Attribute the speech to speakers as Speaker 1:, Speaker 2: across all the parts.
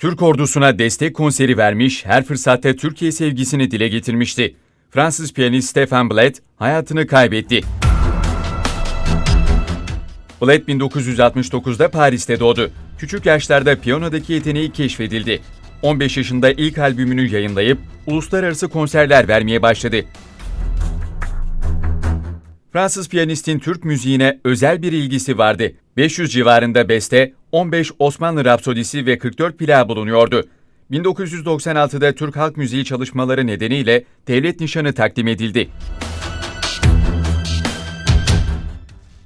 Speaker 1: Türk ordusuna destek konseri vermiş, her fırsatta Türkiye sevgisini dile getirmişti. Fransız piyanist Stefan Blatt hayatını kaybetti. Blatt 1969'da Paris'te doğdu. Küçük yaşlarda piyanodaki yeteneği keşfedildi. 15 yaşında ilk albümünü yayınlayıp uluslararası konserler vermeye başladı. Fransız piyanistin Türk müziğine özel bir ilgisi vardı. 500 civarında beste, 15 Osmanlı Rapsodisi ve 44 plağı bulunuyordu. 1996'da Türk halk müziği çalışmaları nedeniyle devlet nişanı takdim edildi.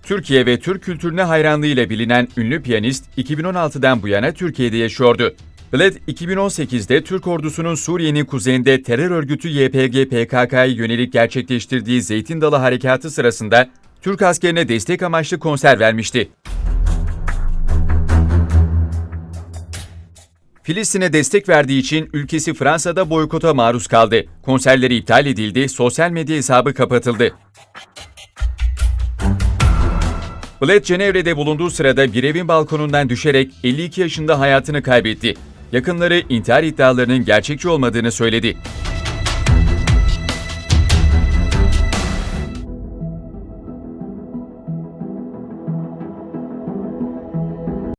Speaker 1: Türkiye ve Türk kültürüne hayranlığıyla bilinen ünlü piyanist 2016'dan bu yana Türkiye'de yaşıyordu. Bled 2018'de Türk ordusunun Suriye'nin kuzeyinde terör örgütü YPG PKK'ya yönelik gerçekleştirdiği Zeytin Dalı Harekatı sırasında Türk askerine destek amaçlı konser vermişti. Filistin'e destek verdiği için ülkesi Fransa'da boykota maruz kaldı. Konserleri iptal edildi, sosyal medya hesabı kapatıldı. Bled Cenevre'de bulunduğu sırada bir evin balkonundan düşerek 52 yaşında hayatını kaybetti. Yakınları intihar iddialarının gerçekçi olmadığını söyledi.